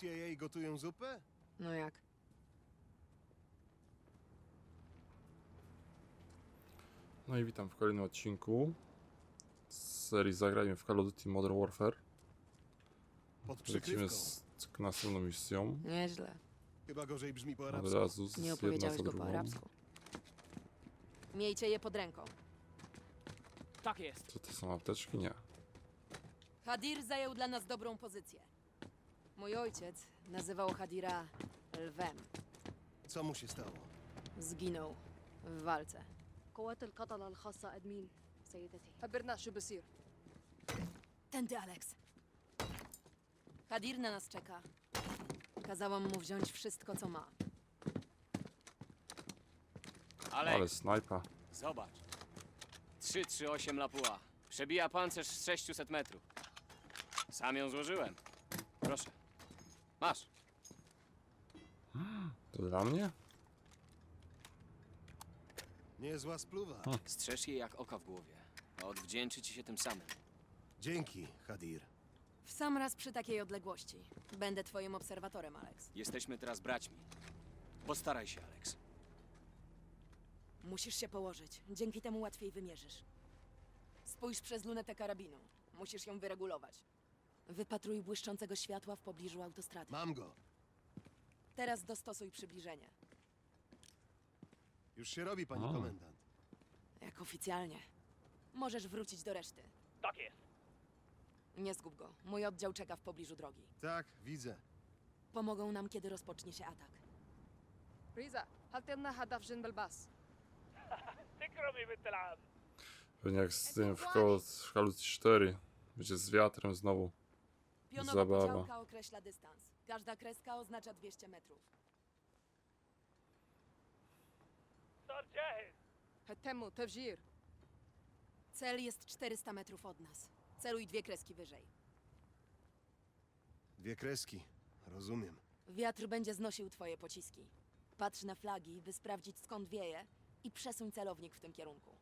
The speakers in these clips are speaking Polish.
CIA gotują zupę? No jak? No i witam w kolejnym odcinku z serii Zagrajmy w Call of Duty Modern Warfare. Pod Lecimy przykrywką. z z następną misją. Nieźle. Chyba gorzej brzmi po Od arabsku. razu z Nie jedna opowiedziałeś za go po drugą. arabsku. Miejcie je pod ręką. Tak jest. Co to są apteczki? Nie. Hadir zajął dla nas dobrą pozycję. Mój ojciec nazywał Hadira lwem. Co mu się stało? Zginął w walce. قوات القتلة الخاصة أدمين سيدتي خبرنا شو بصير Tędy, Alex. Hadir na nas czeka. Kazałam mu wziąć wszystko, co ma. Ale, Ale snajpa. zobacz. 338 Lapua. Przebija pancerz z 600 metrów. Sam ją złożyłem. Proszę. Masz. To dla mnie? Niezła spluwa. Hmm. Strzeż jej jak oka w głowie. A odwdzięczy ci się tym samym. Dzięki, Hadir. W sam raz przy takiej odległości. Będę twoim obserwatorem, Alex. Jesteśmy teraz braćmi. Postaraj się, Alex. Musisz się położyć. Dzięki temu łatwiej wymierzysz. Spójrz przez lunetę karabinu. Musisz ją wyregulować. Wypatruj błyszczącego światła w pobliżu autostrady. Mam go. Teraz dostosuj przybliżenie. Już się robi, pani A. komendant. Jak oficjalnie. Możesz wrócić do reszty. Tak jest. Nie zgub go. Mój oddział czeka w pobliżu drogi. Tak, widzę. Pomogą nam, kiedy rozpocznie się atak. ريزا هل تمنا هدف جنب الباص Pewnie jak z tym w Call w Call of Duty 4. Będzie z wiatrem znowu. Pionowa Zabawa. podziałka określa dystans. Każda kreska oznacza 200 metrów. Temu, Tewzir. Cel jest 400 metrów od nas. Celuj dwie kreski wyżej. Dwie kreski. Rozumiem. Wiatr będzie znosił twoje pociski. Patrz na flagi, by sprawdzić skąd wieje i przesuń celownik w tym kierunku.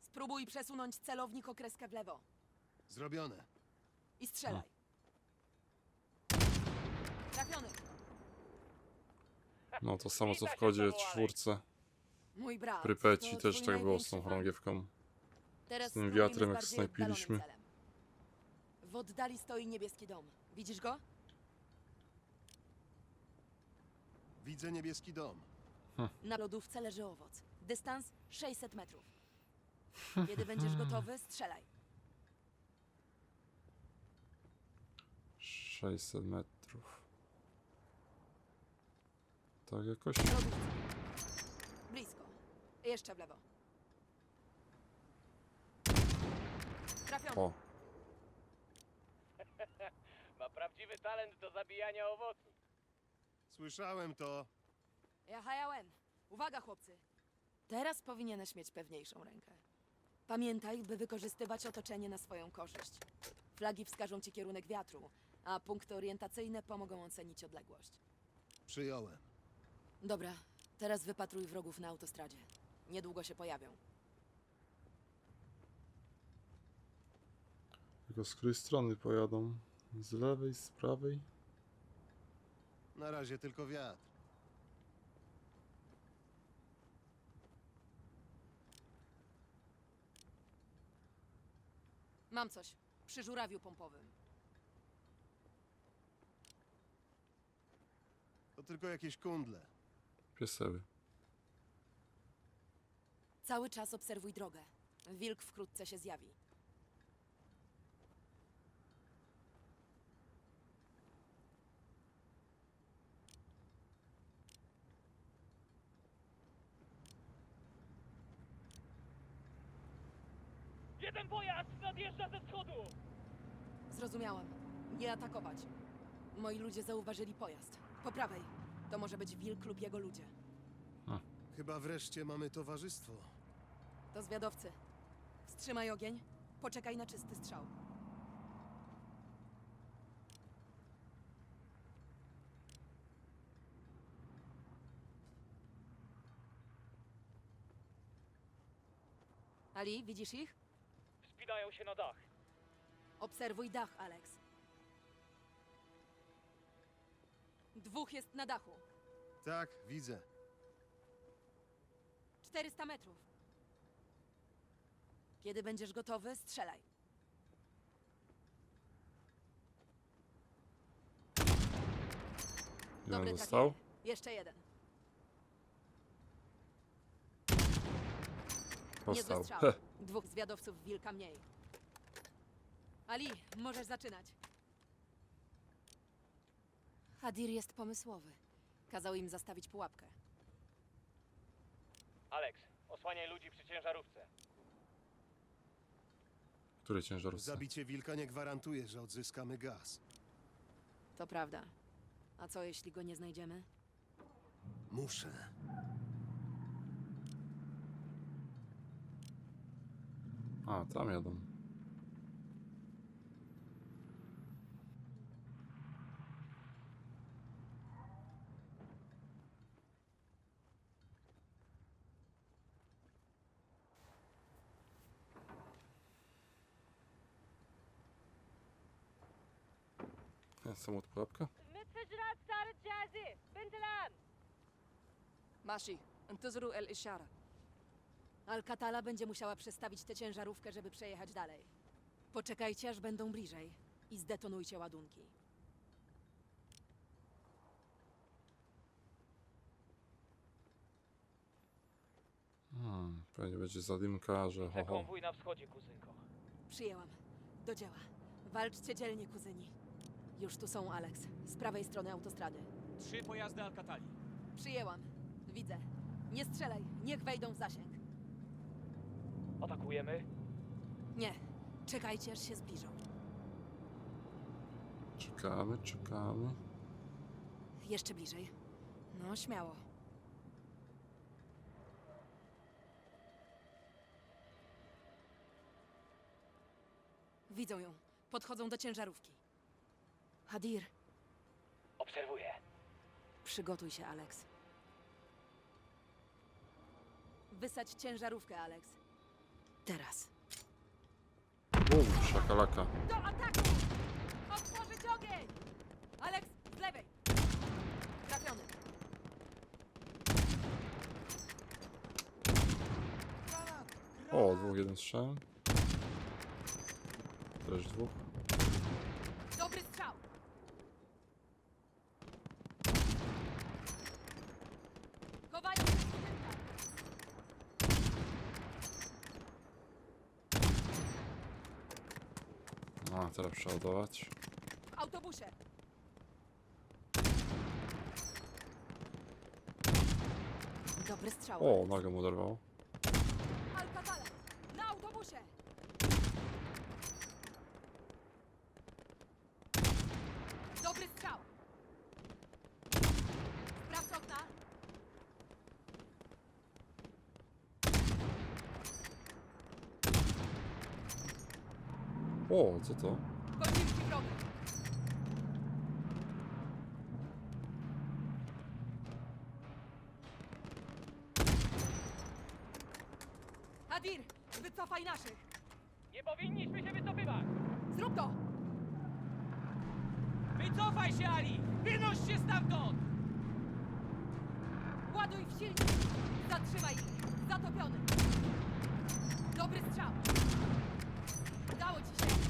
Spróbuj przesunąć celownik o kreskę w lewo. Zrobione. i strzelaj. Trafiony. No to samo co w kodzie czwórce. Mój brat. Prypeci to też twój tak było z największy tą fan. chorągiewką. Teraz z tym spróbujmy wiatrem, z jak bardziej snajpiliśmy. celem. W oddali stoi niebieski dom. Widzisz go? Widzę niebieski dom. Na lodówce leży owoc. Dystans 600 metrów. Kiedy będziesz gotowy, strzelaj. 600 metrów. Tak jakoś? Blisko. Jeszcze w lewo. Trafiony. O, Ma prawdziwy talent do zabijania owoców. Słyszałem to. Ja hajałem. Uwaga, chłopcy. Teraz powinieneś mieć pewniejszą rękę. Pamiętaj, by wykorzystywać otoczenie na swoją korzyść. Flagi wskażą ci kierunek wiatru, a punkty orientacyjne pomogą ocenić odległość. Przyjąłem. Dobra, teraz wypatruj wrogów na autostradzie. Niedługo się pojawią. tylko z której strony pojadą? Z lewej, z prawej? Na razie tylko wiatr. Mam coś. Przy żurawiu pompowym. To tylko jakieś kundle. Pieseły. Cały czas obserwuj drogę. Wilk wkrótce się zjawi. Jeden pojazd nadjeżdża ze wschodu! Zrozumiałam. Nie atakować. Moi ludzie zauważyli pojazd. Po prawej. To może być wilk lub jego ludzie. Chyba wreszcie mamy towarzystwo. To zwiadowcy. Wstrzymaj ogień. Poczekaj na czysty strzał. Ali, widzisz ich? Wspinają się na dach. Obserwuj dach, Alex. Dwóch jest na dachu. Tak, widzę. 400 metrów. Kiedy będziesz gotowy, strzelaj. Ile on Dobre trafienie. Jeszcze jeden. Niezły Dostał. strzał. Heh. Dwóch zwiadowców wilka mniej. Ali, możesz zaczynać. Hadir jest pomysłowy. Kazał im zastawić pułapkę. Alex, osłaniaj ludzi przy ciężarówce. Który ciężarówce? Zabicie wilka nie gwarantuje, że odzyskamy gaz. To prawda. A co jeśli go nie znajdziemy? Muszę. A, tam jadą. Ja Samolot pułapka? متفجرات صارت جاهزة بنت الآن ماشي انتظروا الإشارة Alcatala będzie musiała przestawić tę ciężarówkę, żeby przejechać dalej. Poczekajcie, aż będą bliżej i zdetonujcie ładunki. Hmm, pewnie będzie zadymka, że ho, Widzę ho. konwój na wschodzie, kuzynko. Przyjęłam. Do dzieła. Walczcie dzielnie, kuzyni. Już tu są, Alex. Z prawej strony autostrady. Trzy pojazdy Alcatali. Przyjęłam. Widzę. Nie strzelaj. Niech wejdą w zasięg. Atakujemy? Nie. Czekajcie, aż się zbliżą. Czekamy, czekamy. Jeszcze bliżej. No, śmiało. Widzą ją. Podchodzą do ciężarówki. Hadir, Obserwuję. przygotuj się, Alex. Wysadź ciężarówkę, Alex. Teraz. Bum, szakalaka. Do ataku! Otworzyć ogień! Alex, z lewej! Trafiony. O, dwóch, jeden strzał. Też dwóch. Dobry strzał! Chowają się w budynkach. A, teraz przeładować. W autobusie. Dobry strzał. O, nogę mu oderwał. Alcatala! Na autobusie! Dobry strzał! Sprawdź okna! O, co to? Wroga! Hadir! Wycofaj naszych! Nie powinniśmy się wycofywać! Zrób to! Wycofaj się, Ali! Wynoś się stamtąd! Ładuj w silnik! Zatrzymaj ich! Zatopiony! Dobry strzał! Udało ci się!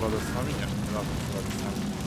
Sonra da samimi yaptılar.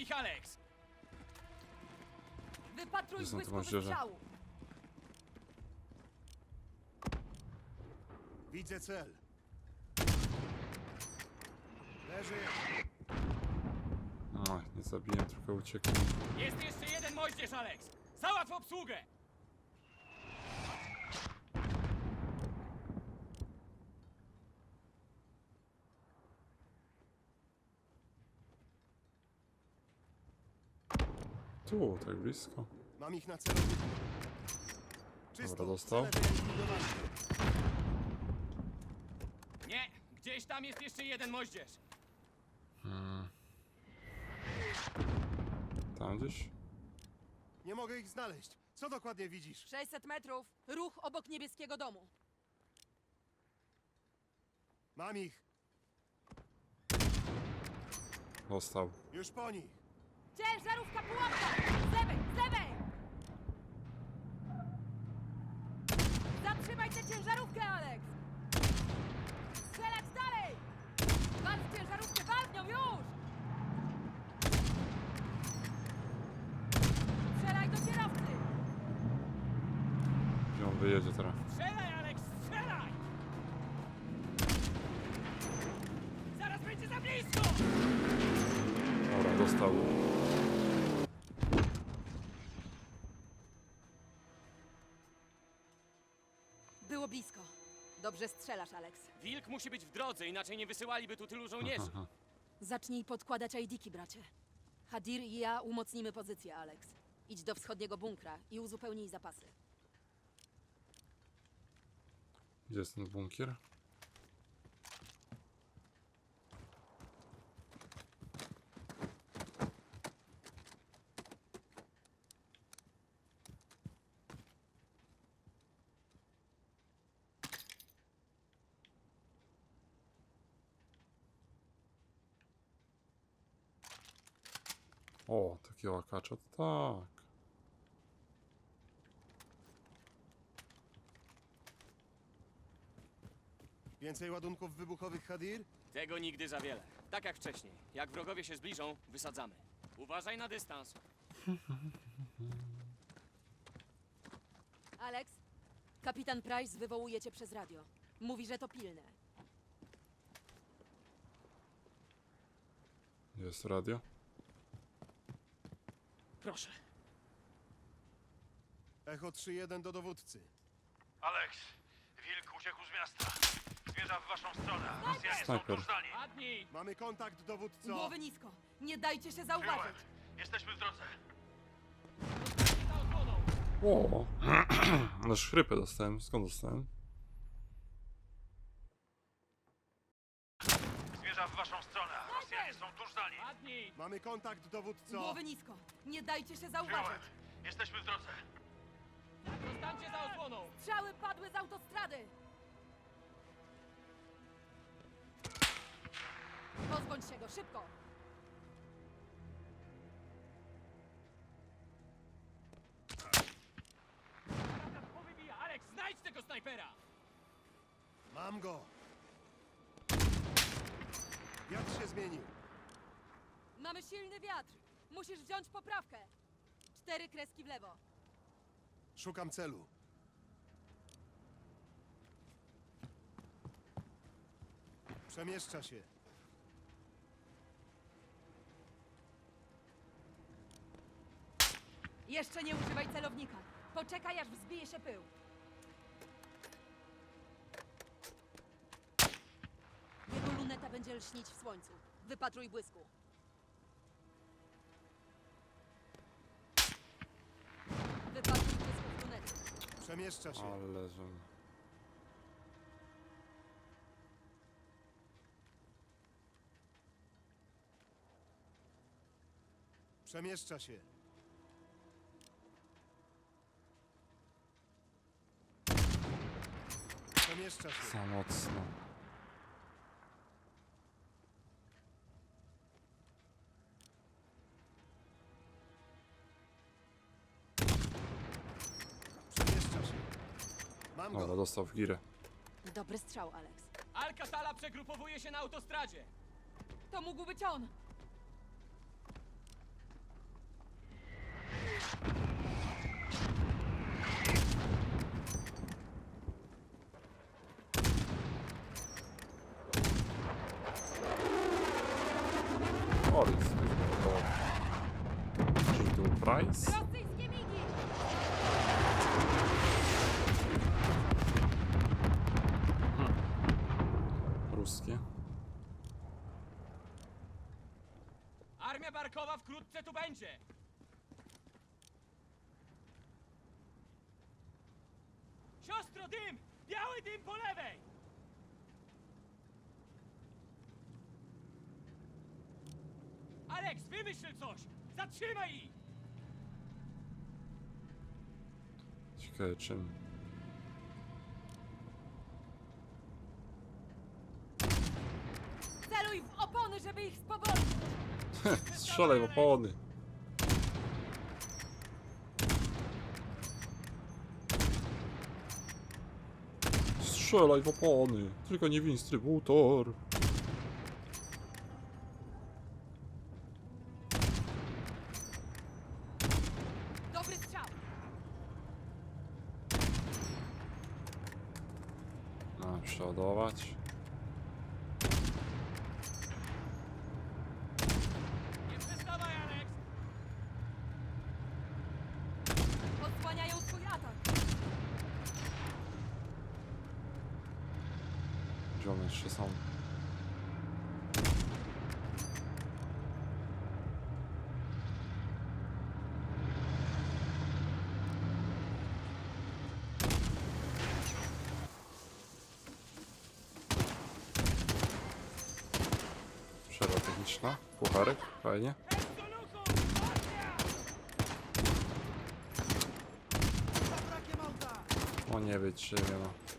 Ich, Alex! Wypatruj błysku moździerze? wystrzału! Widzę cel. Leży. Ach, nie zabiję, tylko uciekłem. Jest jeszcze jeden moździerz, Alex! Załatw obsługę! Tu, tak blisko. Mam ich na celowniku. Czysto. Dobra, dostał. cele wyeliminowane. Nie! Gdzieś tam jest jeszcze jeden moździerz! Tam gdzieś? Nie mogę ich znaleźć. Co dokładnie widzisz? 600 metrów, ruch obok niebieskiego domu. Mam ich. Dostał. Już po nich. Ciężarówka pułapka! Z lewej, z lewej! Zatrzymaj tę ciężarówkę, Alex! Strzelać dalej! Wal w ciężarówkę, wal w nią, już! Strzelaj do kierowcy! Gdzie on wyjedzie teraz? Strzelaj, Alex! Strzelaj! Zaraz będzie za blisko! Dobra, dostał. Blisko. Dobrze strzelasz, Alex. Wilk musi być w drodze, inaczej nie wysyłaliby tu tylu żołnierzy. Zacznij podkładać ID-ki, bracie. Hadir i ja umocnimy pozycję, Alex. Idź do wschodniego bunkra i uzupełnij zapasy. Gdzie jest ten bunkier? O, takie łakacza, to tak. Więcej ładunków wybuchowych Hadir? Tego nigdy za wiele. Tak jak wcześniej. Jak wrogowie się zbliżą, wysadzamy. Uważaj na dystans. Alex, kapitan Price wywołuje cię przez radio. Mówi, że to pilne. Jest radio? Proszę. Echo 3-1 do dowódcy. Alex, wilk uciekł z miasta. Zmierza w waszą stronę. Rosjanie są Snajper. tuż za nim. Padnij! Mamy kontakt, dowódco. Głowy nisko. Nie dajcie się zauważyć. Przyjąłem. Jesteśmy w drodze. Za osłoną! O! Aż chrypę dostałem. Skąd dostałem? Zmierza w waszą stronę. Padnij! Mamy kontakt, dowódco. Głowy nisko. Nie dajcie się zauważyć. Jesteśmy w drodze. Zostańcie za osłoną! Strzały padły z autostrady. Pozbądź się go, szybko. Powybija! Alex, znajdź tego snajpera! Mam go. Wiatr się zmienił. Mamy silny wiatr. Musisz wziąć poprawkę. Cztery kreski w lewo. Szukam celu. Przemieszcza się. Jeszcze nie używaj celownika. Poczekaj, aż wzbije się pył. Jego luneta będzie lśnić w słońcu. Wypatruj błysku. Wypatruj błysku w lunety. Przemieszcza się. Ale że... Przemieszcza się. Przemieszcza się. Mam Dobra, go. dostał w girę. Dobry strzał, Alex. Alcatala przegrupowuje się na autostradzie! To mógł być on. Wkrótce tu będzie! Siostro, dym! Biały dym po lewej! Alex, wymyśl coś! Zatrzymaj ich! Ciekawe czym. Celuj w opony, żeby ich spowolnić! Strzelaj w opony. Strzelaj w opony. Tylko nie w instrybutor. Dobry strzał! No, przeładować. Nie przestawaj, Alex! Odsłaniają swój atak! Jeszcze są? Przerwa techniczna. Pucharek. Fajnie. O nie wytrzymie no.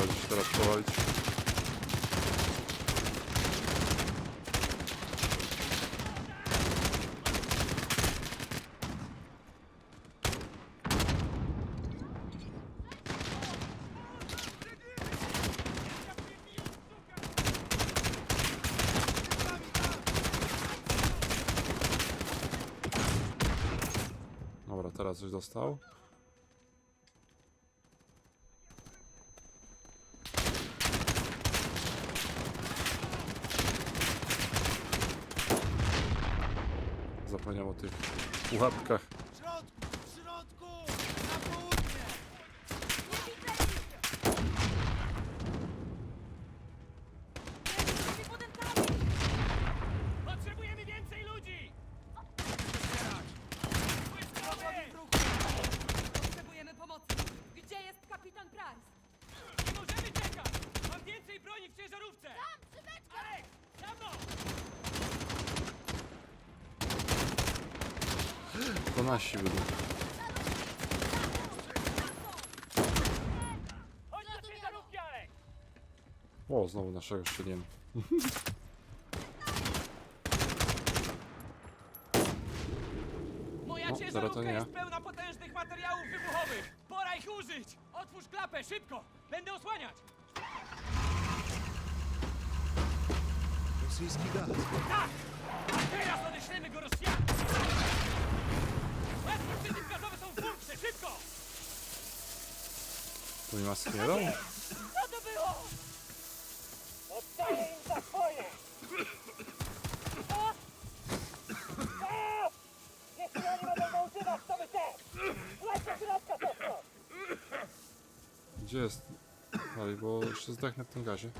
Trzeba gdzieś teraz powalić. Dobra, teraz coś dostał. Zapomniałem o tych pułapkach. W środku! W środku! Na południe! Tymi budynkami! Potrzebujemy więcej ludzi! Potrzebujemy pomocy! Gdzie jest kapitan Price? Nie możemy czekać! Mam więcej broni w ciężarówce! Tam, szybeczko! Alex! Za mną! To nasi byli. Chodź do ciężarówki, Alex! O, znowu naszego. Moja No, teraz to ciężarówka nie ja. jest pełna potężnych materiałów wybuchowych! Pora ich użyć! Otwórz klapę, szybko! Będę osłaniać! Rosyjski gaz. Tak! A teraz odeślemy go Rosjanom! Maski przeciwgazowe są w bunkrze, szybko! Tu nie maski nie dał? Co to było? Oddaję im za swoje! A! A! Jeśli oni będą używać, my też! Gdzie jest? Dalej, bo jeszcze zdechnę w tym gazie.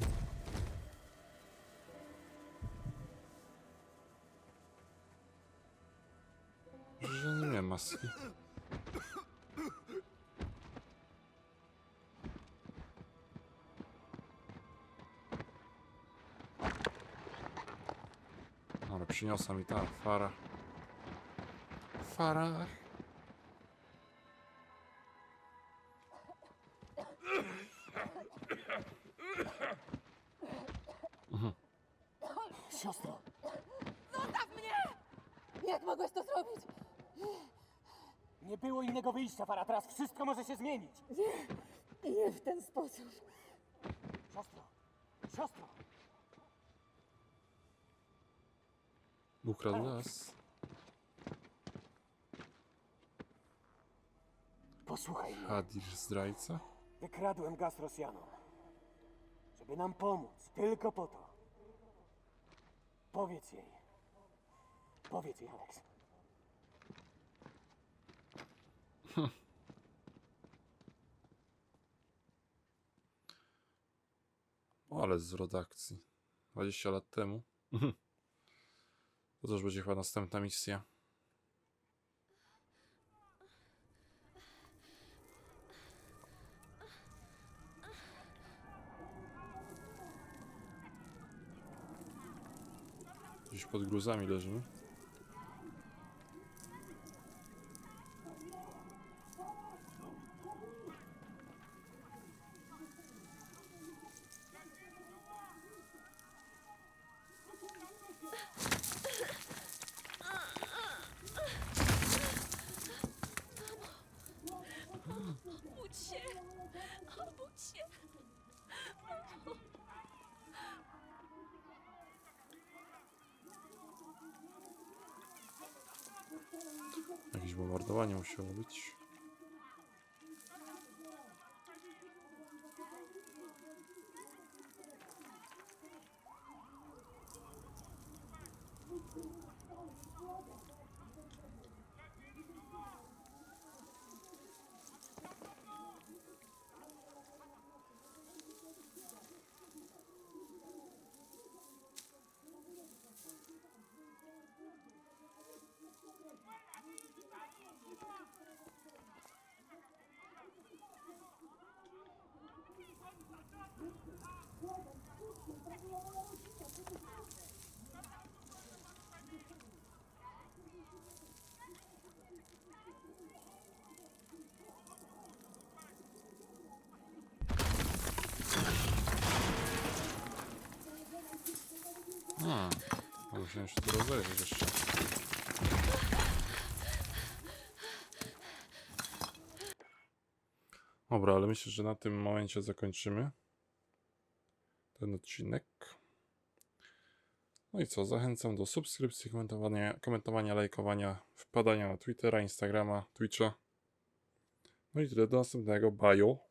Że nie miałem maski. Przyniosła mi ta fara. Fara. Siostro, Zostaw mnie! jak mogłeś to zrobić? Nie było innego wyjścia, Fara. Teraz wszystko może się zmienić. Nie w ten sposób. Siostro! Siostro! Ukradł las. Posłuchaj mnie. Hadir zdrajca? Wykradłem gaz Rosjanom. Żeby nam pomóc. Tylko po to. Powiedz jej. Powiedz jej, Alex. O, ale zwrot akcji. 20 lat temu. To też będzie chyba następna misja. Gdzieś pod gruzami leżymy. Obudź się! Obudź się! Jakieś bombardowanie musiało być. Hmm. Musiałem się tu rozejrzeć jeszcze. Dobra, ale myślę, że na tym momencie zakończymy ten odcinek. No i co? Zachęcam do subskrypcji, komentowania, komentowania lajkowania, wpadania na Twittera, Instagrama, Twitcha. No i tyle do następnego. Bye.